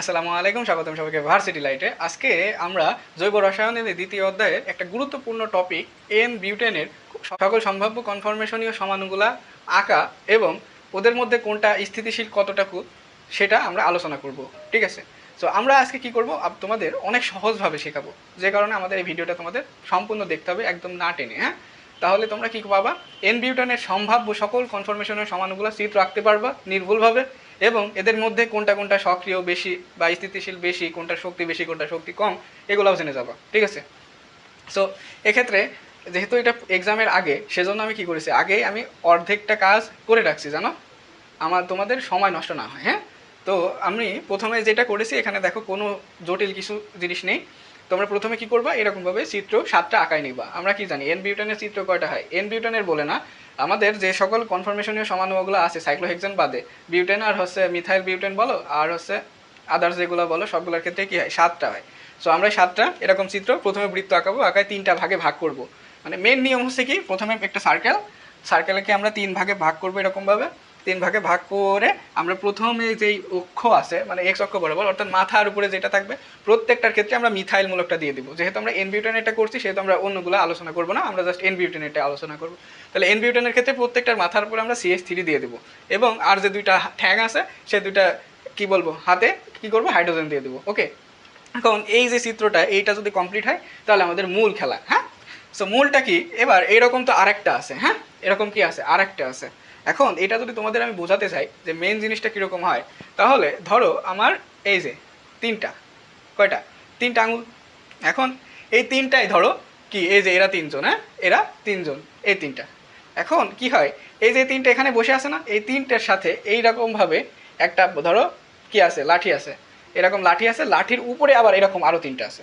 আসসালামু আলাইকুম, স্বাগতম সবাইকে ভার্সিটি লাইটে আজকে আমরা জৈব রসায়নের দ্বিতীয় অধ্যায়ের একটা গুরুত্বপূর্ণ টপিক এন বিউটেনের সকল সম্ভাব্য কনফরমেশনীয় সমানুগুলা আঁকা এবং ওদের মধ্যে কোনটা স্থিতিশীল কতটুকু সেটা আমরা আলোচনা করব, ঠিক আছে? সো আমরা আজকে কি করব? তোমাদের অনেক সহজভাবে শেখাবো। যে কারণে আমাদের এই ভিডিওটা তোমাদের সম্পূর্ণ দেখতে হবে, একদম না টেনে হ্যাঁ? তাহলে তোমরা কি পাবা? এন বিউটানের সম্ভাব্য সকল কনফরমেশনের সমানুগুলো চিত্র রাখতে পারবা, নির্ভুলভাবে। এবং এদের মধ্যে কোনটা কোনটা সক্রিয় বেশি বা স্থিতিশীল বেশি, কোনটা শক্তি বেশি, কোনটা শক্তি কম, এগুলোও জেনে যাবা, ঠিক আছে? সো এক্ষেত্রে যেহেতু এটা এক্সামের আগে, সেজন্য আমি কি করেছি? আগে আমি অর্ধেকটা কাজ করে রাখছি, জানো? আমার, তোমাদের সময় নষ্ট না হয় হ্যাঁ? তো আমি প্রথমে যেটা করেছি, এখানে দেখো কোনো জটিল কিছু জিনিস নেই। তোমরা প্রথমে কি করবা? এরকমভাবে চিত্র সাতটা আঁকায় নিবা। আমরা কি জানি? এন বিউটানের চিত্র কয়টা হয়? এন বিউটানের বলে না। আমাদের যে সকল কনফার্মেশনীয় সমানুগুলো আছে সাইক্লোহেক্সেন বাদে বিউটেন আর হচ্ছে মিথাইল বিউটেন বলো, আর হচ্ছে আদার্স যেগুলো বলো, সবগুলোর ক্ষেত্রে কী হয়? সাতটা হয়। সো আমরা সাতটা এরকম চিত্র প্রথমে বৃত্ত আঁকাবো, আঁকায় তিনটা ভাগে ভাগ করব। মানে মেন নিয়ম হচ্ছে কি, প্রথমে একটা সার্কেল সার্কেলকে আমরা তিন ভাগে ভাগ করব এরকমভাবে। তিন ভাগে ভাগ করে আমরা প্রথমে যেই অক্ষ আছে মানে এক্স অক্ষ বরাবর, অর্থাৎ মাথার উপরে যেটা থাকবে, প্রত্যেকটার ক্ষেত্রে আমরা মিথাইল মূলকটা দিয়ে দিব। যেহেতু আমরা এন বিউটেনেরটা করছি, সেহেতু আমরা অন্যগুলো আলোচনা করব না, আমরা জাস্ট এন বিউটেনেরটা আলোচনা করব। তাহলে এন বিউটেনের ক্ষেত্রে প্রত্যেকটার মাথার উপরে আমরা সিএস থ্রি দিয়ে দেবো এবং আর যে দুইটা ঠ্যাং আছে, সে দুইটা কি বলব, হাতে কি করব, হাইড্রোজেন দিয়ে দেবো ওকে এখন এই যে চিত্রটা, এইটা যদি কমপ্লিট হয়, তাহলে আমাদের মূল খেলা হ্যাঁ? সো মূলটা কি? এবার এরকম তো আরেকটা আছে হ্যাঁ? এরকম কি আছে? আরেকটা আছে। এখন এটা যদি তোমাদের আমি বোঝাতে চাই যে মেন জিনিসটা কীরকম হয়, তাহলে ধরো আমার এই যে তিনটা, কয়টা? তিনটা আঙুল। এখন এই তিনটাই ধরো কি, এই যে এরা তিনজন হ্যাঁ? এরা তিনজন, এই তিনটা। এখন কি হয়, এই যে তিনটা এখানে বসে আছে না, এই তিনটার সাথে এই এইরকমভাবে একটা ধরো কি আছে, লাঠি আছে। এরকম লাঠি আছে, লাঠির উপরে আবার এরকম আরও তিনটা আছে।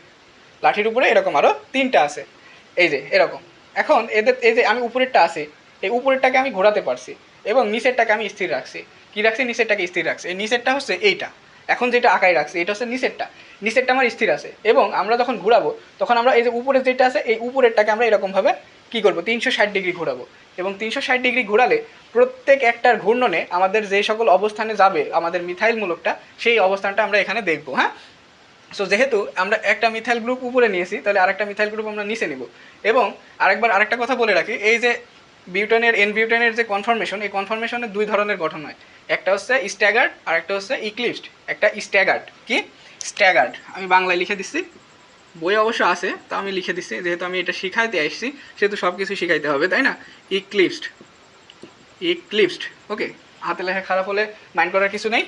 লাঠির উপরে এরকম আরও তিনটা আছে। এই যে এরকম। এখন এদের, এই যে আমি উপরেরটা আছে, এই উপরেরটাকে আমি ঘোরাতে পারছি। এবং নিচেরটাকে আমি স্থির রাখছি। কী রাখছি? নিচেরটাকে স্থির রাখছি। এই নিচেরটা হচ্ছে এইটা। এখন যেটা আঁকাই রাখছি, এটা হচ্ছে নিচেরটা। নিচেরটা আমার স্থির আছে এবং আমরা যখন ঘোরাবো, তখন আমরা এই যে উপরে যেটা আছে, এই উপরেরটাকে আমরা এরকমভাবে কী করব? তিনশো ষাট ডিগ্রি ঘোরাবো। এবং তিনশো ষাট ডিগ্রি ঘোরালে প্রত্যেক একটার ঘূর্ণনে আমাদের যে সকল অবস্থানে যাবে, আমাদের মিথাইল মূলকটা সেই অবস্থানটা আমরা এখানে দেখব হ্যাঁ? সো যেহেতু আমরা একটা মিথাইল গ্রুপ উপরে নিয়েছি, তাহলে আরেকটা মিথাইল গ্রুপ আমরা নিচে নিব। এবং আরেকবার আরেকটা কথা বলে রাখি, এই যে বিউটেনের এন বিউটেনের যে কনফার্মেশন এই কনফরমেশনের দুই ধরনের গঠন হয়। একটা হচ্ছে স্ট্যাগার্ড আর একটা হচ্ছে ইক্লিপসড একটা স্ট্যাগার্ড কি? স্ট্যাগার্ড আমি বাংলায় লিখে দিচ্ছি। বই অবশ্য আছে, তা আমি লিখে দিচ্ছি। যেহেতু আমি এটা শিখাইতে আসছি, সেহেতু সব কিছু শিখাইতে হবে, তাই না? ইক্লিপসড ইক্লিপসড ওকে? হাতে লেখা খারাপ হলে মাইন্ড করার কিছু নেই।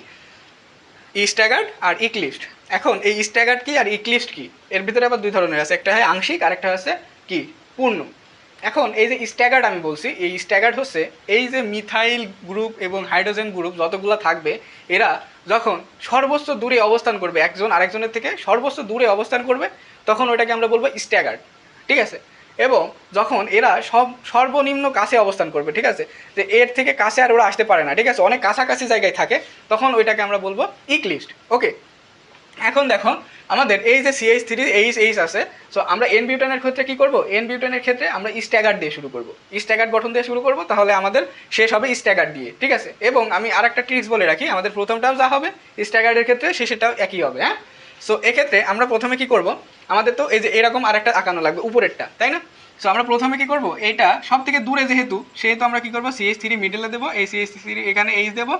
স্ট্যাগার্ড আর ইক্লিপসড এখন এই স্ট্যাগার্ড কি আর ইক্লিপসড কি? এর ভিতরে আবার দুই ধরনের আছে। একটা হয় আংশিক আর একটা হচ্ছে কি? পূর্ণ। এখন এই যে স্ট্যাগার্ড আমি বলছি, এই স্ট্যাগার্ড হচ্ছে এই যে মিথাইল গ্রুপ এবং হাইড্রোজেন গ্রুপ যতগুলো থাকবে, এরা যখন সর্বোচ্চ দূরে অবস্থান করবে, একজন আরেকজনের থেকে সর্বোচ্চ দূরে অবস্থান করবে, তখন ওটাকে আমরা বলব স্ট্যাগার্ড, ঠিক আছে? এবং যখন এরা সব সর্বনিম্ন কাছে অবস্থান করবে, ঠিক আছে? যে এর থেকে কাছে আর ওরা আসতে পারে না, ঠিক আছে? অনেক কাছাকাছি জায়গায় থাকে, তখন ওইটাকে আমরা বলব ইকলিস্ট ওকে? এখন দেখো আমাদের এই যে সিএইচ থ্রি এইচ এইচ আছে। সো আমরা এন বিউটানের ক্ষেত্রে কি করব? এন বিউটানের ক্ষেত্রে আমরা স্ট্যাগার্ড দিয়ে শুরু করব। স্ট্যাগার্ড গঠন দিয়ে শুরু করব, তাহলে আমাদের শেষ হবে স্ট্যাগার্ড দিয়ে, ঠিক আছে? এবং আমি আরেকটা ট্রিক্স বলে রাখি, আমাদের প্রথমটাও যা হবে স্ট্যাগার্ডের ক্ষেত্রে শেষেরটাও একই হবে হ্যাঁ? সো এক্ষেত্রে আমরা প্রথমে কি করব? আমাদের তো এই যে এরকম আরেকটা আঁকানো লাগবে, উপরেরটা, তাই না? সো আমরা প্রথমে কি করব? এইটা সব থেকে দূরে যেহেতু, সেহেতু আমরা কি করব? সিএইচ থ্রি মিডলে দেবো এই সিএইচ থ্রি এখানে এইচ দেবো,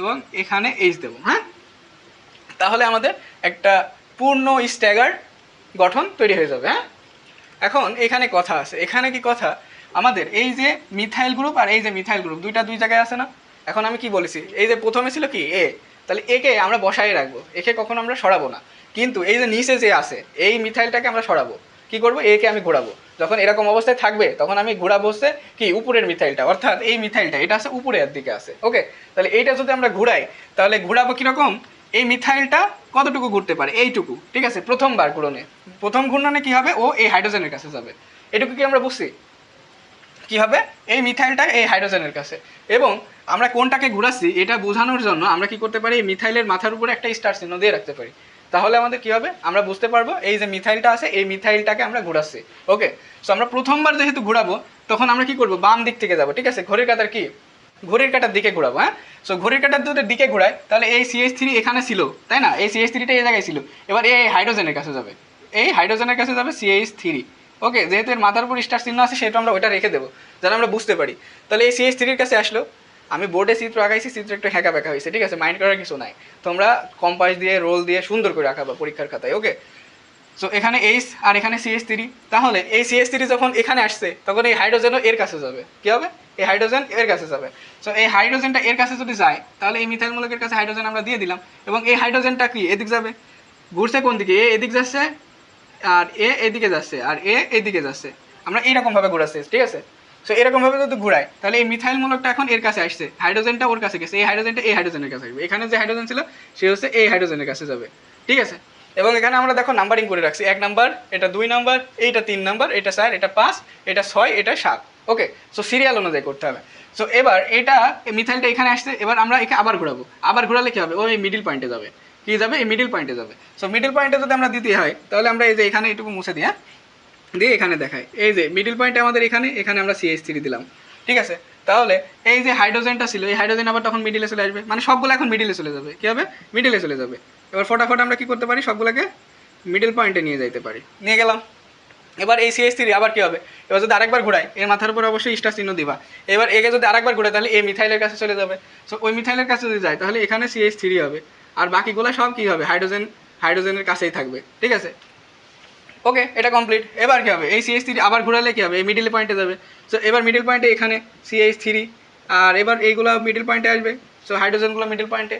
এবং এখানে এইচ দেবো হ্যাঁ? তাহলে আমাদের একটা পূর্ণ স্ট্যাগার গঠন তৈরি হয়ে যাবে হ্যাঁ? এখন এখানে কথা আছে। এখানে কি কথা? আমাদের এই যে মিথাইল গ্রুপ আর এই যে মিথাইল গ্রুপ, দুইটা দুই জায়গায় আছে না? এখন আমি কি বলেছি? এই যে প্রথমে ছিল কি? এ। তাহলে একে আমরা বসাই রাখব। একে কখনো আমরা সরাবো না। কিন্তু এই যে নিচে যে আছে, এই মিথাইলটাকে আমরা সরাবো। কি করব? একে আমি ঘোরাবো। যখন এরকম অবস্থায় থাকবে, তখন আমি ঘোরাবো হচ্ছে কি? উপরের মিথাইলটা। অর্থাৎ এই মিথাইলটা, এটা আছে উপরের দিকে আছে। ওকে? তাহলে এইটা যদি আমরা ঘুরাই, তাহলে ঘুরাবো কীরকম? এই মিথাইলটা কতটুকু ঘুরতে পারে? এইটুকু, ঠিক আছে? প্রথমবার ঘুরনে প্রথম ঘূর্ণনে কি হবে? ও এই হাইড্রোজেনের কাছে যাবে। এটুকু কি আমরা বুঝছি? কি হবে? এই মিথাইলটা এই হাইড্রোজেনের কাছে। এবং আমরা কোনটাকে ঘুরাচ্ছি, এটা বোঝানোর জন্য আমরা কি করতে পারি? এই মিথাইলের মাথার উপরে একটা স্টার চিহ্ন দিয়ে রাখতে পারি। তাহলে আমাদের কি হবে? আমরা বুঝতে পারব এই যে মিথাইলটা আছে, এই মিথাইলটাকে আমরা ঘুরাচ্ছি। ওকে? সো আমরা প্রথমবার যেহেতু ঘুরাবো, তখন আমরা কি করব? বাম দিক থেকে যাব, ঠিক আছে? ঘড়ির কাতার কি? ঘড়ির কাটার দিকে ঘোরাবো হ্যাঁ? সো ঘড়ির কাটার যদি দিকে ঘোরায় তাহলে এই সিএস থ্রি এখানে ছিল, তাই না? এই সিএস থ্রিটা এই জায়গায় ছিল। এবার এই হাইড্রোজেনের কাছে যাবে। এই হাইড্রোজেনের কাছে যাবে সিএইচ থ্রি ওকে যেহেতু এর মাথার উপর স্টার চিহ্ন আছে সেটা আমরা ওইটা রেখে দেবো, যেন আমরা বুঝতে পারি। তাহলে এই সিএইচ থ্রির কাছে আসলো। আমি বোর্ডে চিত্র আঁকাইছি, চিত্র একটু হ্যাঁকা ব্যাকা হয়েছে, ঠিক আছে? মাইন্ড করার কিছু নাই। তোমরা কম্পাস দিয়ে রোল দিয়ে সুন্দর করে আঁকাবা পরীক্ষার খাতায় ওকে সো এখানে এইচ আর এখানে সিএস থ্রি তাহলে এই সিএস থ্রি যখন এখানে আসছে, তখন এই হাইড্রোজেনও এর কাছে যাবে। কি হবে? এই হাইড্রোজেন এর কাছে যাবে। সো এই হাইড্রোজেনটা এর কাছে যদি যায়, তাহলে এই মিথাইল মূলকের কাছে হাইড্রোজেন আমরা দিয়ে দিলাম। এবং এই হাইড্রোজেনটা কি? এদিক যাবে। ঘুরছে কোন দিকে? এ এদিক যাচ্ছে আর এ এদিকে যাচ্ছে আর এ এদিকে যাচ্ছে। আমরা এইরকমভাবে ঘোরাচ্ছি, ঠিক আছে? সো এরকমভাবে যদি ঘুরাই, তাহলে এই মিথাইল মূলকটা এখন এর কাছে আসছে। হাইড্রোজেনটা ওর কাছে গেছে। এই হাইড্রোজেনটা এই হাইড্রোজেনের কাছে আসবে। এখানে যে হাইড্রোজেন ছিল, সে হচ্ছে এই হাইড্রোজেনের কাছে যাবে। ঠিক আছে? এবং এখানে আমরা দেখো নাম্বারিং করে রাখছি। এক নাম্বার এটা দুই নাম্বার এইটা তিন নাম্বার এটা চার, এটা পাঁচ, এটা ছয়, এটা সাত। ওকে সো সিরিয়াল অনুযায়ী করতে হবে। সো এবার এটা, এই মিথাইলটা এখানে আসছে, এবার আমরা একে আবার ঘোরাবো। আবার ঘোরালে কি হবে? ওই মিডিল পয়েন্টে যাবে। কি যাবে? এই মিডিল পয়েন্টে যাবে। সো মিডিল পয়েন্টে যদি আমরা দিতে হয়, তাহলে আমরা এই যে এখানে এটুকু মুছে দিই হ্যাঁ? দিয়ে এখানে দেখাই। এই যে মিডিল পয়েন্টে আমাদের এখানে এখানে আমরা সিএইচ থ্রি দিলাম। ঠিক আছে? তাহলে, এই যে হাইড্রোজেনটা ছিল, এই হাইড্রোজেন আবার তখন মিডিলে চলে আসবে। মানে সবগুলো এখন মিডিলে চলে যাবে। কি হবে? মিডিলে চলে যাবে। এবার ফটাফট আমরা কি করতে পারি? সবগুলোকে মিডিল পয়েন্টে নিয়ে যাইতে পারি। নিয়ে গেলাম। এবার এই সিএস থ্রি আবার কী হবে? এবার যদি আরেকবার ঘোরাই, এর মাথার উপর অবশ্যই স্টার চিহ্ন দিবা। এবার একে যদি আরেকবার ঘোরাই, তাহলে এই মিথাইলের কাছে চলে যাবে। সো ওই মিথাইলের কাছে যদি যায় তাহলে এখানে সিএস থ্রি হবে। আর বাকিগুলো সব কী হবে? হাইড্রোজেন, হাইড্রোজেনের কাছেই থাকবে। ঠিক আছে? ওকে এটা কমপ্লিট এবার কী হবে? এই সিএস থ্রি আবার ঘোরালে কী হবে? এই মিডিল পয়েন্টে যাবে। সো এবার মিডিল পয়েন্টে এখানে সিএইচ থ্রি আর এবার এইগুলো মিডিল পয়েন্টে আসবে। সো হাইড্রোজেনগুলো মিডিল পয়েন্টে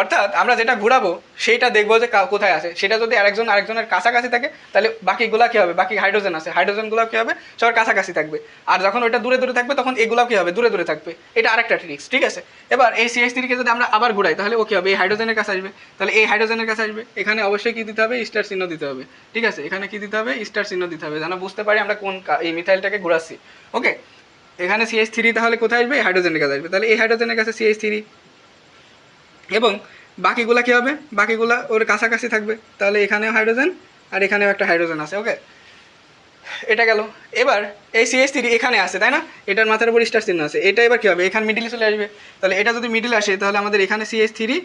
অর্থাৎ আমরা যেটা ঘুরাবো, সেইটা দেখব যে কোথায় আছে। সেটা যদি আরেকজন আরেকজনের কাছাকাছি থাকে, তাহলে বাকিগুলা কি হবে? বাকি হাইড্রোজেন আছে। হাইড্রোজেনগুলো কি হবে? সবার কাছাকাছি থাকবে। আর যখন ওটা দূরে দূরে থাকবে, তখন এগুলো কি হবে? দূরে দূরে থাকবে। এটা আরেকটা ট্রিক্স ঠিক আছে? এবার এই সিএস থ্রিকে যদি আমরা আবার ঘুরাই, তাহলে ও কি হবে? এই হাইড্রোজেনের কাছে আসবে। তাহলে এই হাইড্রোজেনের কাছে আসবে। এখানে অবশ্যই কি দিতে হবে? স্টার চিহ্ন দিতে হবে। ঠিক আছে? এখানে কি দিতে হবে? স্টার চিহ্ন দিতে হবে। যেন বুঝতে পারি আমরা কোন এই মিথাইলটাকে ঘোরাচ্ছি। ওকে এখানে সিএস থ্রি তাহলে কোথায় আসবে? হাইড্রোজেনের কাছে আসবে। তাহলে এই হাইড্রোজেনের কাছে সিএস থ্রি এবং বাকিগুলা কি হবে? বাকিগুলা ওর কাছাকাছি থাকবে। তাহলে এখানেও হাইড্রোজেন আর এখানেও একটা হাইড্রোজেন আছে ওকে এটা গেল। এবার এই সিএস থ্রি এখানে আছে, তাই না? এটার মাথার উপর স্টার চিহ্ন আছে। এটা এবার কী হবে? এখানে মিডিলে চলে আসবে। তাহলে এটা যদি মিডিলে আসে, তাহলে আমাদের এখানে সিএস থ্রি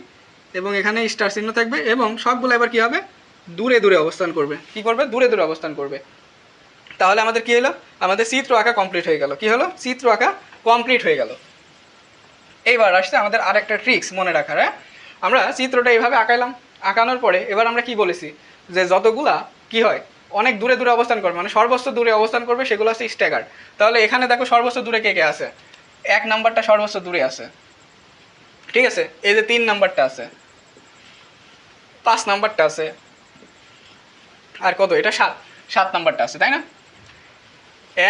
এবং এখানে স্টার চিহ্ন থাকবে এবং সবগুলো এবার কী হবে? দূরে দূরে অবস্থান করবে। কি করবে? দূরে দূরে অবস্থান করবে। তাহলে আমাদের কী হলো? আমাদের চিত্র আঁকা কমপ্লিট হয়ে গেল। কি হলো? চিত্র আঁকা কমপ্লিট হয়ে গেল। এইবার আসছে আমাদের আরেকটা ট্রিক্স মনে রাখার হ্যাঁ? আমরা চিত্রটা এইভাবে আঁকাইলাম। আঁকানোর পরে এবার আমরা কি বলেছি? যে যতগুলা কি হয়, অনেক দূরে দূরে অবস্থান করবে মানে সর্বোচ্চ দূরে অবস্থান করবে সেগুলো হচ্ছে স্ট্যাগার তাহলে এখানে দেখো সর্বোচ্চ দূরে কে কে আছে? এক নাম্বারটা সর্বোচ্চ দূরে আছে। ঠিক আছে? এই যে তিন নাম্বারটা আছে। পাঁচ নাম্বারটা আছে। আর কত? এটা সাত। সাত নাম্বারটা আছে, তাই না?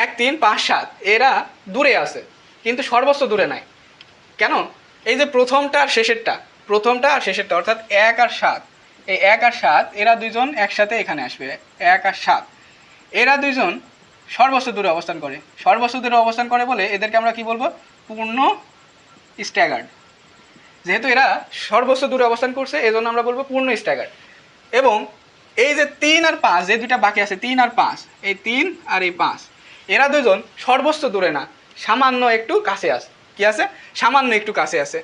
এক, তিন, পাঁচ, সাত। এরা দূরে আছে, কিন্তু সর্বোচ্চ দূরে নাই। কেন? এই যে প্রথমটা আর শেষেরটা, প্রথমটা আর শেষেরটা, অর্থাৎ এক আর সাত। এই এক আর সাত, এরা দুইজন একসাথে এখানে আসবে। এক আর সাত। এরা দুইজন সর্বোচ্চ দূরে অবস্থান করে। সর্বোচ্চ দূরে অবস্থান করে বলে এদেরকে আমরা কি বলব? পূর্ণ স্ট্যাগার্ড। যেহেতু এরা সর্বোচ্চ দূরে অবস্থান করছে, এজন্য আমরা বলব পূর্ণ স্ট্যাগার্ড। এবং এই যে তিন আর পাঁচ, যে দুইটা বাকি আছে, তিন আর পাঁচ, এই তিন আর এই পাঁচ, এরা দুজন সর্বোচ্চ দূরে না, সামান্য একটু কাছে আছে। কি আছে? সামান্য একটু কাছে আছে।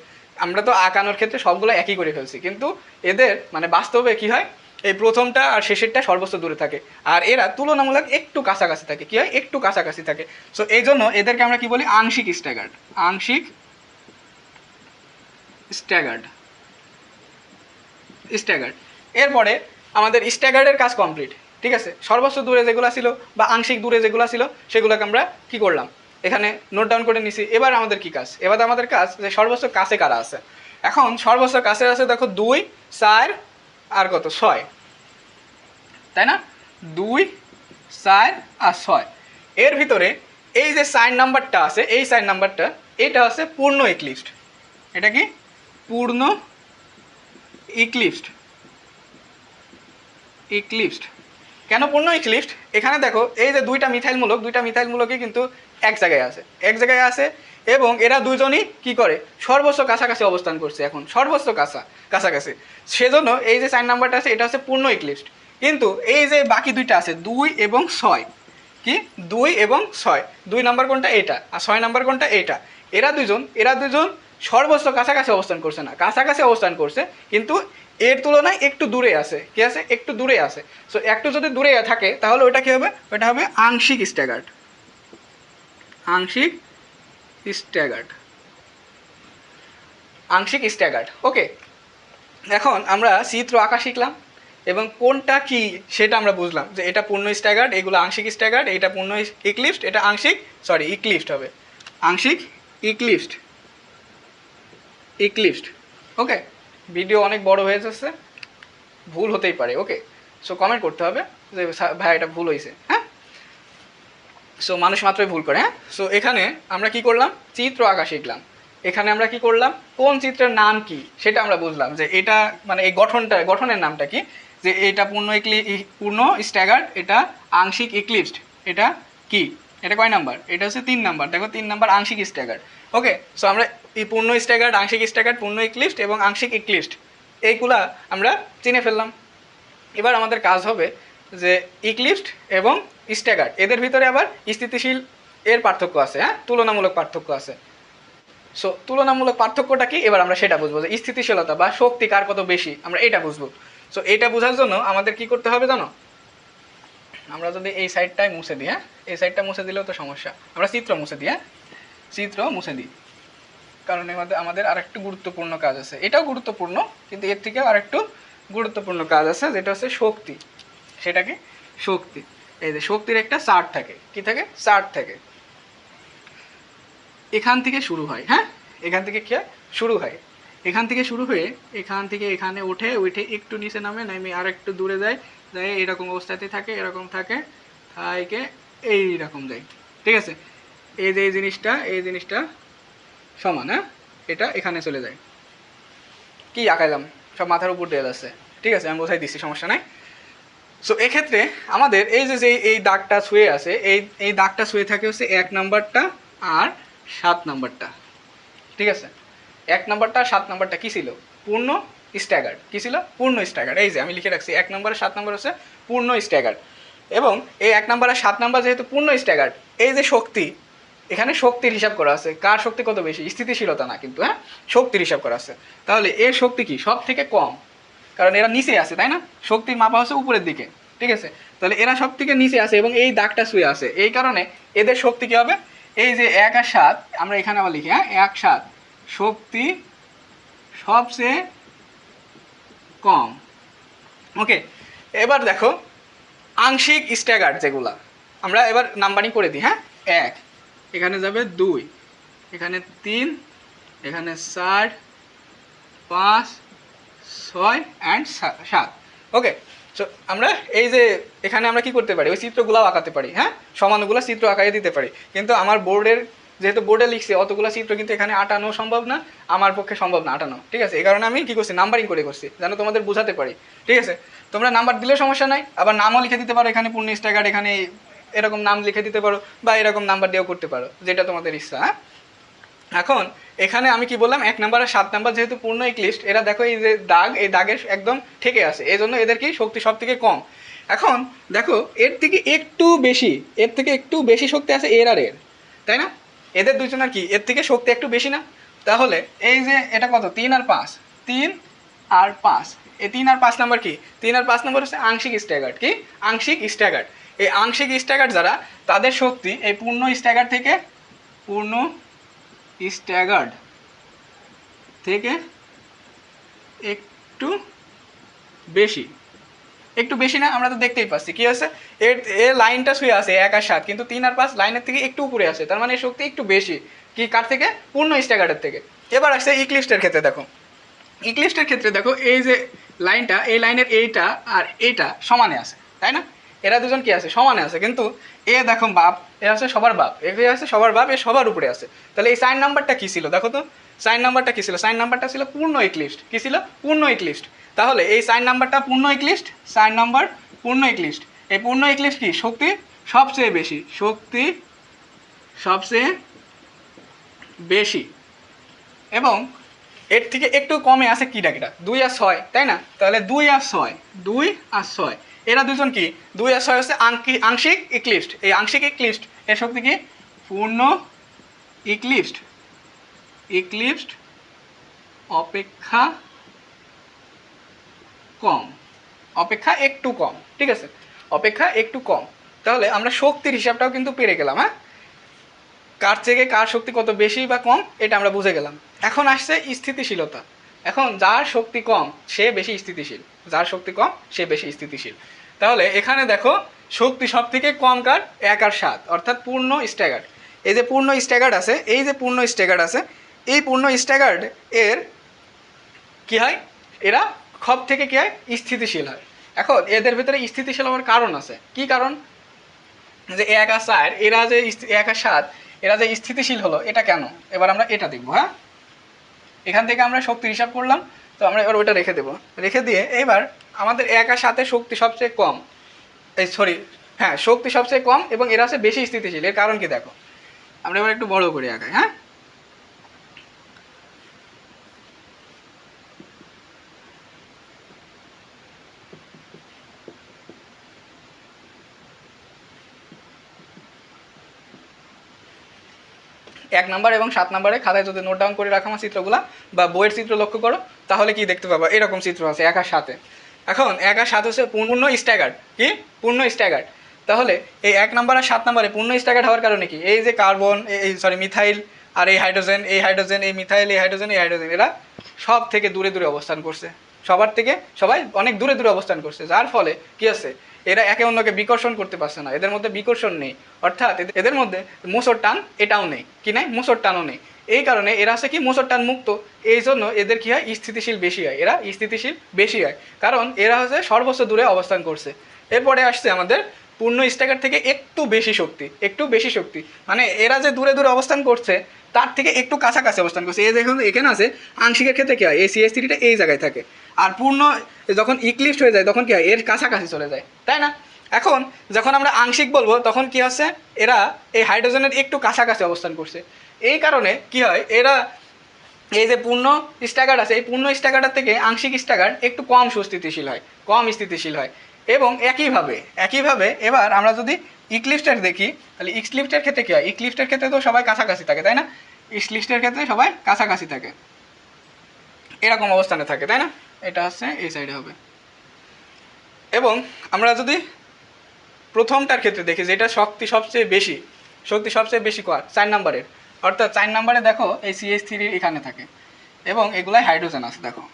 আমরা তো আঁকানোর ক্ষেত্রে সবগুলো একই করে ফেলছি। কিন্তু এদের মানে বাস্তবে কি হয়? এই প্রথমটা আর শেষেরটা সর্বোচ্চ দূরে থাকে। আর এরা তুলনামূলক একটু কাছাকাছি থাকে। কি হয়? একটু কাছাকাছি থাকে। সো এই জন্য এদেরকে আমরা কি বলি? আংশিক স্ট্যাগার্ড। আংশিক স্ট্যাগার্ড। স্ট্যাগার্ড। এরপরে আমাদের স্ট্যাগার্ডের কাজ কমপ্লিট। ঠিক আছে? সর্বোচ্চ দূরে যেগুলো ছিল বা আংশিক দূরে যেগুলো ছিল, সেগুলোকে আমরা কি করলাম? এখানে নোট ডাউন করে নিছি। এবার আমাদের কি কাজ? এবার আমাদের কাজ যে সর্বোচ্চ কাছে কারা আছে? এখন সর্বোচ্চ কাছে আছে দেখো দুই, চার, আর কত? ছয়। তাই না? দুই, চার, আর ছয়। এর ভিতরে এই যে সাইন নাম্বারটা আছে, এই সাইন নাম্বারটা এটা আছে পূর্ণ ইক্লিপসড এটা কি? পূর্ণ ইক্লিপসড ইক্লিপসড কেন পূর্ণ ইক্লিপসড এখানে দেখো, এই যে দুইটা মিথাইল মূলক দুইটা মিথাইল মূলকই কিন্তু এক জায়গায় আছে, এক জায়গায় আছে এবং এরা দুজনই কি করে? সর্বোচ্চ কাছাকাছি অবস্থান করছে এখন সর্বোচ্চ কাছা, কাছাকাছি। সেজন্য এই যে সাইন নাম্বারটা আছে, এটা হচ্ছে পূর্ণ ইক্লিপসড কিন্তু এই যে বাকি দুইটা আছে, দুই এবং ছয়, কি? দুই এবং ছয়। দুই নাম্বার কোনটা? এটা। আর ছয় নাম্বার কোনটা? এটা। এরা দুজন এরা দুজন সর্বোচ্চ কাছাকাছি অবস্থান করছে না, কাছাকাছি অবস্থান করছে, কিন্তু এর তুলনায় একটু দূরে আছে। কি আছে? একটু দূরে আছে। সো একটু যদি দূরে থাকে, তাহলে ওটা কী হবে? ওটা হবে আংশিক স্ট্যাগার্ড। আংশিক স্ট্যাগার্ড। আংশিক স্ট্যাগার্ড, ওকে। এখন আমরা চিত্র আঁকা শিখলাম এবং কোনটা কি সেটা আমরা বুঝলাম যে এটা পূর্ণ স্ট্যাগার্ড, এগুলো আংশিক স্ট্যাগার্ড, এটা পূর্ণ ইক্লিপসড, এটা আংশিক, সরি, ইক্লিপসড হবে। আংশিক, ইক্লিপসড ইক্লিপসড, ওকে। ভিডিও অনেক বড় হয়ে যাচ্ছে, ভুল হতেই পারে, ওকে। সো কমেন্ট করতে হবে যে ভাই, এটা ভুল হয়েছে হ্যাঁ? সো মানুষ মাত্রই ভুল করে হ্যাঁ? সো এখানে আমরা কি করলাম? চিত্র আঁকা শিখলাম। এখানে আমরা কি করলাম? কোন চিত্রের নাম কি? সেটা আমরা বুঝলাম যে এটা মানে এই গঠনটা, গঠনের নামটা কি? যে এটা পূর্ণ ইক্লি পূর্ণ স্ট্যাগার্ড এটা আংশিক ইক্লিপসড এটা কি? এটা কয় নাম্বার? এটা হচ্ছে তিন নাম্বার। দেখো, তিন নাম্বার আংশিক স্ট্যাগার্ড ওকে সো আমরা এই পূর্ণ স্ট্যাগার্ড আংশিক স্ট্যাগার্ড পূর্ণ ইক্লিপসড এবং আংশিক ইক্লিপসড এইগুলা আমরা চিনে ফেললাম। এবার আমাদের কাজ হবে যে ইক্লিপসড এবং স্ট্যাগার্ড এদের ভিতরে আবার স্থিতিশীল এর পার্থক্য আছে হ্যাঁ? তুলনামূলক পার্থক্য আছে। সো তুলনামূলক পার্থক্যটা কি? এবার আমরা সেটা বুঝব যে স্থিতিশীলতা বা শক্তি কার কত বেশি, আমরা এটা বুঝব। সো এটা বোঝার জন্য আমাদের কি করতে হবে জানো? আমরা যদি এই সাইডটাই মুছে দিই হ্যাঁ? এই সাইডটা মুছে দিলেও তো সমস্যা। আমরা চিত্র মুছে দিই হ্যাঁ? চিত্র মুছে দিই। কারণ এর মধ্যে আমাদের আরেকটু গুরুত্বপূর্ণ কাজ আছে। এটাও গুরুত্বপূর্ণ, কিন্তু এর থেকেও আরেকটু গুরুত্বপূর্ণ কাজ আছে, যেটা হচ্ছে শক্তি। সেটাকে শক্তি। এই যে শক্তির একটা চার্ট থাকে। কি থাকে? চার্ট থাকে। এখান থেকে শুরু হয় হ্যাঁ? এখান থেকে কি? শুরু হয়। এখান থেকে শুরু হয়ে এখান থেকে এখানে উঠে উঠে একটু নিচে নামে নামে আর একটু দূরে যায় যায়, এরকম অবস্থাতে থাকে, এরকম থাকে থাকে, এইরকম যায়। ঠিক আছে? এই যে এই জিনিসটা এই জিনিসটা সমান হ্যাঁ? এটা এখানে চলে যায়। কি আঁকাইলাম? সব মাথার উপর দিয়ে যাচ্ছে। ঠিক আছে, আমি বোঝাই দিচ্ছি, সমস্যা নাই। সো এক্ষেত্রে আমাদের এই যে এই দাগটা ছুঁয়ে আছে, এই এই দাগটা শুয়ে থাকে হচ্ছে এক নাম্বারটা আর সাত নাম্বারটা। ঠিক আছে? এক নাম্বারটা সাত নাম্বারটা কী ছিল? পূর্ণ স্ট্যাগার্ড। কী ছিল? পূর্ণ স্ট্যাগার্ড। এই যে, আমি লিখে রাখছি, এক নম্বর সাত নম্বর হচ্ছে পূর্ণ স্ট্যাগার্ড। এবং এই এক নাম্বার আর সাত নাম্বার যেহেতু পূর্ণ স্ট্যাগার্ড, এই যে শক্তি, এখানে শক্তির হিসাব করা আছে। কার শক্তি কত বেশি? স্থিতিশীলতা না, কিন্তু হ্যাঁ? শক্তির হিসাব করা আছে। তাহলে এর শক্তি কি? সব থেকে কম। কারণ এরা নিচে আছে, তাই না? শক্তির মাপা হচ্ছে উপরের দিকে, ঠিক আছে? তাহলে এরা সব থেকে নিচে আছে এবং এই দাগটা শুয়ে আছে। এই কারণে এদের শক্তি কি হবে? এই যে এক আর সাত, আমরা এখানে আবার লিখি হ্যাঁ? এক, সাত। শক্তি সবচেয়ে কম। ওকে এবার দেখো, আংশিক স্ট্যাগার্ড যেগুলা, আমরা এবার নাম্বারিং করে দিই হ্যাঁ? এক, এখানে যাবে দুই, এখানে তিন, এখানে চার, পাঁচ ছয় অ্যান্ড সাত। ওকে আমরা এই যে এখানে আমরা কি করতে পারি? ওই চিত্রগুলাও আঁকাতে পারি হ্যাঁ? সমানগুলো চিত্র আঁকাই দিতে পারি। কিন্তু আমার বোর্ডের, যেহেতু বোর্ডে লিখছি, অতগুলো চিত্র কিন্তু এখানে আটানো সম্ভব না, আমার পক্ষে সম্ভব না আটানো। ঠিক আছে? এই কারণে আমি কি করছি? নাম্বারিং করে করছি, যেন তোমাদের বোঝাতে পারি। ঠিক আছে? তোমরা নাম্বার দিলে সমস্যা নাই, আবার নামও লিখে দিতে পারো, এখানে পূর্ণ স্ট্যাগার্ড এখানে এরকম নাম লিখে দিতে পারো, বা এরকম নাম্বার দিয়েও করতে পারো, যেটা তোমাদের ইচ্ছা হ্যাঁ? এখন এখানে আমি কি বললাম? এক নাম্বার আর সাত নাম্বার যেহেতু পূর্ণ লিস্ট এরা দেখো এই যে দাগ, এই দাগের একদম ঠেকে আছে। এই জন্য এদের শক্তি সব থেকে কম। এখন দেখো, এর থেকে একটু বেশি, এর থেকে একটু বেশি শক্তি আছে এর আর এর, তাই না? এদের দুজনের কি? এর থেকে শক্তি একটু বেশি না? তাহলে এই যে এটা কত? তিন আর পাঁচ। তিন আর পাঁচ। এই তিন আর পাঁচ নাম্বার কি? তিন আর পাঁচ নাম্বার হচ্ছে আংশিক স্ট্যাগার্ড। কি? আংশিক স্ট্যাগার্ড। এই আংশিক স্ট্যাগার্ড যারা, তাদের শক্তি এই পূর্ণ স্ট্যাগার্ড থেকে পূর্ণ স্ট্যাগার্ড থেকে একটু বেশি। একটু বেশি না, আমরা তো দেখতেই পাচ্ছি। কি আছে এর এর লাইনটা শুয়ে আছে এক আর সাত, কিন্তু তিন আর পাঁচ লাইনের থেকে একটু উপরে আছে। তার মানে শক্তি একটু বেশি। কি, কার থেকে? পূর্ণ স্ট্যাগার্ডের থেকে। এবার আসছে ইক্লিস্টের ক্ষেত্রে, দেখো। ইক্লিস্টের ক্ষেত্রে, দেখো, এই যে লাইনটা, এই লাইনের এইটা আর এইটা সমানে আছে, তাই না? এরা দুজন কি আছে? সমানে আছে। কিন্তু এ দেখো বাপ, এ আছে সবার বাপ। এ আছে সবার বাপ, এ সবার উপরে আছে। তাহলে এই সাইন নাম্বারটা কি ছিল? দেখো তো, সাইন নাম্বারটা কি ছিল? সাইন নাম্বারটা ছিল পূর্ণ ইক্লিস্ট কি ছিল? পূর্ণ ইক্লিস্ট তাহলে এই সাইন নাম্বারটা পূর্ণ ইক্লিস্ট সাইন নাম্বার পূর্ণ ইক্লিস্ট এই পূর্ণ ইক্লিস্ট কি? শক্তি সবচেয়ে বেশি, শক্তি সবচেয়ে বেশি। এবং এর থেকে একটু কমে আছে কিটা কিটা দুই আর ছয়, তাই না? তাহলে দুই আর ছয়, দুই আর ছয়। এরা দুজন কি? দুই আর ছয় হচ্ছে আংশিক ইক্লিস্ট এই আংশিক ইক্লিস্ট এর শক্তি কি? পূর্ণ ইক্লিস্ট ইক্লিপসড অপেক্ষা কম। অপেক্ষা একটু কম, ঠিক আছে? অপেক্ষা একটু কম। তাহলে আমরা শক্তির হিসাবটাও কিন্তু পেরে গেলাম হ্যাঁ? কার থেকে কার শক্তি কত বেশি বা কম, এটা আমরা বুঝে গেলাম। এখন আসছে স্থিতিশীলতা। এখন যার শক্তি কম, সে বেশি স্থিতিশীল। যার শক্তি কম, সে বেশি স্থিতিশীল। তাহলে এখানে দেখো, শক্তি সব থেকে কম কার? এক আর সাত, অর্থাৎ পূর্ণ স্ট্যাগার্ড। এই যে পূর্ণ স্ট্যাগার্ড আছে, এই যে পূর্ণ স্ট্যাগার্ড আছে, এই পূর্ণ স্ট্যাগার্ড এর কি হয়? এরা সব থেকে কি হয়? স্থিতিশীল হয়। এখন এদের ভিতরে স্থিতিশীল হওয়ার কারণ আছে। কি কারণ? যে এক আর চার, এরা যে এক আর সাত, এরা যে স্থিতিশীল হলো, এটা কেন? এবার আমরা এটা দেখব হ্যাঁ? এখান থেকে আমরা শক্তি হিসাব করলাম, তো আমরা এবার ওইটা রেখে দেবো। রেখে দিয়ে এবার আমাদের এক আর সাথে শক্তি সবচেয়ে কম, এই সরি হ্যাঁ শক্তি সবচেয়ে কম এবং এরা হচ্ছে বেশি স্থিতিশীল। এর কারণ কি দেখো? আমরা এবার একটু বড় করি আঁকাই হ্যাঁ? এক নাম্বার এবং সাত নাম্বারে খাতায় যদি নোট ডাউন করে রাখা আমার চিত্রগুলা বা বইয়ের চিত্র লক্ষ্য করো, তাহলে কি দেখতে পাবো? এরকম চিত্র আছে, এক আর সাথে এখন, এক আর সাত হচ্ছে পূর্ণ স্ট্যাগার্ড কি? পূর্ণ স্ট্যাগার্ড তাহলে এই এক নাম্বার আর সাত নাম্বারে পূর্ণ স্ট্যাগার্ড হওয়ার কারণে কি? এই যে কার্বন এই সরি মিথাইল আর এই হাইড্রোজেন এই হাইড্রোজেন এই মিথাইল এই হাইড্রোজেন এই হাইড্রোজেন এরা সব থেকে দূরে দূরে অবস্থান করছে। সবার থেকে সবাই অনেক দূরে দূরে অবস্থান করছে। যার ফলে কি আছে? এরা একে অন্যকে বিকর্ষণ করতে পারছে না। এদের মধ্যে বিকর্ষণ নেই। অর্থাৎ এদের- মধ্যে মুসর টান এটাও নেই। কি নাই? মুসর টানও নেই। এই কারণে এরা আছে কি? মুসর টান মুক্ত। এই জন্য এদের কি হয়? স্থিতিশীল বেশি হয়। এরা স্থিতিশীল বেশি হয়। কারণ এরা হচ্ছে সর্বোচ্চ দূরে অবস্থান করছে। এরপরে আসছে আমাদের পূর্ণ স্ট্যাকার থেকে একটু বেশি শক্তি। একটু বেশি শক্তি। মানে এরা যে দূরে দূরে অবস্থান করছে তার থেকে একটু কাছাকাছি অবস্থান করছে। এই দেখুন, এখানে আছে, আংশিকের ক্ষেত্রে কি হয়? এই সিএস থ্রিটা এই জায়গায় থাকে। আর পূর্ণ যখন ইক্লিপ্ট হয়ে যায়, তখন কী হয়? এর কাছাকাছি চলে যায়। তাই না? এখন যখন আমরা আংশিক বলব, তখন কি হচ্ছে? এরা এই হাইড্রোজেনের একটু কাছাকাছি অবস্থান করছে। এই কারণে কি হয়? এরা এই যে পূর্ণ স্ট্যাগার্ড আছে, এই পূর্ণ স্ট্যাগার্ডের থেকে আংশিক স্ট্যাগার্ড একটু কম সুস্থিতিশীল হয়, কম স্থিতিশীল হয়। এবং একইভাবে একইভাবে এবার আমরা যদি ইক্লিপ্সটার দেখি, তাহলে ইক্লিপ্সটার ক্ষেত্রে কী হয়? ইক্লিপ্সটার ক্ষেত্রে তো সবাই কাছাকাছি থাকে, তাই না? ইক্লিপ্সটার ক্ষেত্রে সবাই কাছাকাছি থাকে। এরকম অবস্থানে থাকে, তাই না? এটা হচ্ছে এই সাইডে হবে। এবং আমরা যদি প্রথমটার ক্ষেত্রে দেখি যেটা শক্তি সবচেয়ে বেশি, শক্তি সবচেয়ে বেশি কার, চার নাম্বারের। অর্থাৎ চার নাম্বারে দেখো এই সিএস থ্রি এখানে থাকে। এবং এগুলাই হাইড্রোজেন আছে, দেখো।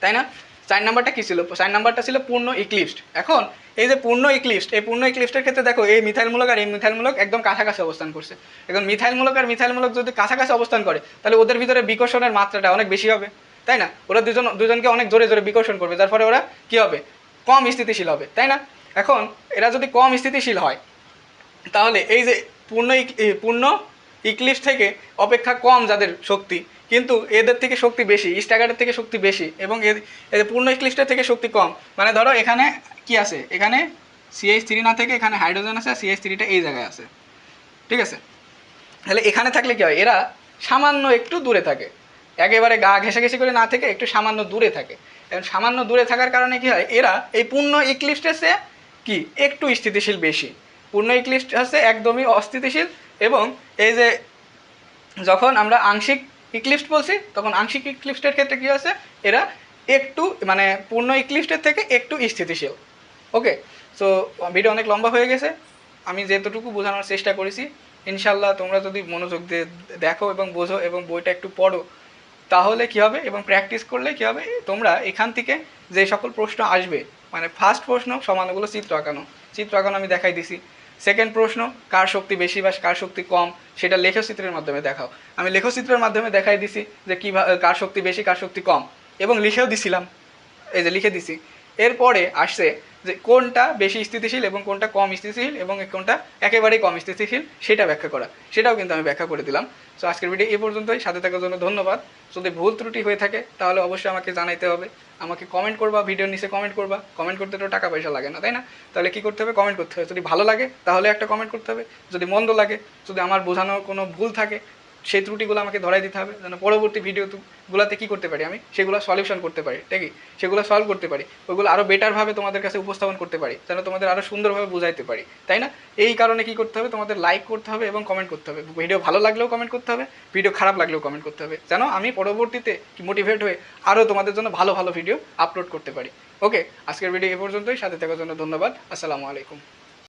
তাই না? চার নাম্বারটা কী ছিল? চার নাম্বারটা ছিল পূর্ণ ইক্লিপসড এখন এই যে পূর্ণ ইক্লিপসড এই পূর্ণ ইক্লিপসডের ক্ষেত্রে দেখো, এই মিথাইলমূলক আর এই মিথাইলমূলক একদম কাছাকাছি অবস্থান করছে। এখন মিথাইলমূলক আর মিথাইলমূলক যদি কাছাকাছি অবস্থান করে, তাহলে ওদের ভিতরে বিকর্ষণের মাত্রাটা অনেক বেশি হবে, তাই না? ওরা দুজন, দুজনকে অনেক জোরে জোরে বিকর্ষণ করবে, যার ফলে ওরা কী হবে? কম স্থিতিশীল হবে, তাই না? এখন এরা যদি কম স্থিতিশীল হয়, তাহলে এই যে পূর্ণ পূর্ণ ইক্লিপস থেকে অপেক্ষা কম যাদের শক্তি কিন্তু এদের থেকে শক্তি বেশি স্ট্যাগারের থেকে শক্তি বেশি এবং এদের পূর্ণ ইক্লিপসটার থেকে শক্তি কম। মানে ধরো এখানে কি আছে? এখানে সিএইচ থ্রি না থেকে এখানে হাইড্রোজেন আছে আর সিএইচ থ্রিটা এই জায়গায় আছে। ঠিক আছে? তাহলে এখানে থাকলে কী হয়? এরা সামান্য একটু দূরে থাকে। একেবারে গা ঘেঁষাঘেঁষি করে না থেকে একটু সামান্য দূরে থাকে। এবং সামান্য দূরে থাকার কারণে কি হয়? এরা এই পূর্ণ ইক্লিপসে কি? একটু স্থিতিশীল বেশি। পূর্ণ ইক্লিপস হচ্ছে একদমই অস্থিতিশীল এবং এই যে যখন আমরা আংশিক ইক্লিপস বলছি, তখন আংশিক ইক্লিপসের ক্ষেত্রে কী আছে এরা একটু মানে পূর্ণ ইক্লিপসের থেকে একটু স্থিতিশীল। ওকে সো ভিডিও অনেক লম্বা হয়ে গেছে। আমি যেতটুকু বোঝানোর চেষ্টা করেছি ইনশাল্লাহ তোমরা যদি মনোযোগ দিয়ে দেখো এবং বোঝো এবং বইটা একটু পড়ো, তাহলে কি হবে? এবং প্র্যাকটিস করলে কি হবে? তোমরা এখান থেকে যে সকল প্রশ্ন আসবে মানে ফার্স্ট প্রশ্ন সমানগুলো চিত্র আঁকানো। চিত্র আঁকানো আমি দেখাই দিছি। সেকেন্ড প্রশ্ন, কার শক্তি বেশি বা কার শক্তি কম? সেটা লেখচিত্রের মাধ্যমে দেখাও। আমি লেখচিত্রের মাধ্যমে দেখাই দিছি যে কী কার শক্তি বেশি, কার শক্তি কম। এবং লিখেও দিছিলাম। এই যে লিখে দিছি। এরপরে আসছে যে কোনটা বেশি স্থিতিশীল এবং কোনটা কম স্থিতিশীল এবং কোনটা একেবারেই কম স্থিতিশীল, সেটা ব্যাখ্যা করা। সেটাও কিন্তু আমি ব্যাখ্যা করে দিলাম। সো আজকের ভিডিও এই পর্যন্তই। সাথে থাকার জন্য ধন্যবাদ। যদি ভুল ত্রুটি হয়ে থাকে, তাহলে অবশ্যই আমাকে জানাইতে হবে। আমাকে কমেন্ট করবা, ভিডিওর নিচে কমেন্ট করবা। কমেন্ট করতে তো টাকা পয়সা লাগে না, তাই না? তাহলে কি করতে হবে? কমেন্ট করতে হবে। যদি ভালো লাগে, তাহলে একটা কমেন্ট করতে হবে। যদি মন্দ লাগে, যদি আমার বোঝানোর কোনো ভুল থাকে সেই ত্রুটিগুলো আমাকে ধরাই দিতে হবে, যেন পরবর্তী ভিডিওগুলোতে কী করতে পারি আমি? সেগুলো সলিউশন করতে পারি ঠিক সেগুলো সলভ করতে পারি। ওইগুলো আরও বেটারভাবে তোমাদের কাছে উপস্থাপন করতে পারি, যেন তোমাদের আরও সুন্দরভাবে বুঝাইতে পারি, তাই না? এই কারণে কি করতে হবে? তোমাদের লাইক করতে হবে এবং কমেন্ট করতে হবে। ভিডিও ভালো লাগলেও কমেন্ট করতে হবে ভিডিও খারাপ লাগলেও কমেন্ট করতে হবে, যেন আমি পরবর্তীতে মোটিভেট হয়ে আরও তোমাদের জন্য ভালো ভালো ভিডিও আপলোড করতে পারি। ওকে আজকের ভিডিও এ পর্যন্তই, সাথে থাকার জন্য ধন্যবাদ, আসসালামু আলাইকুম।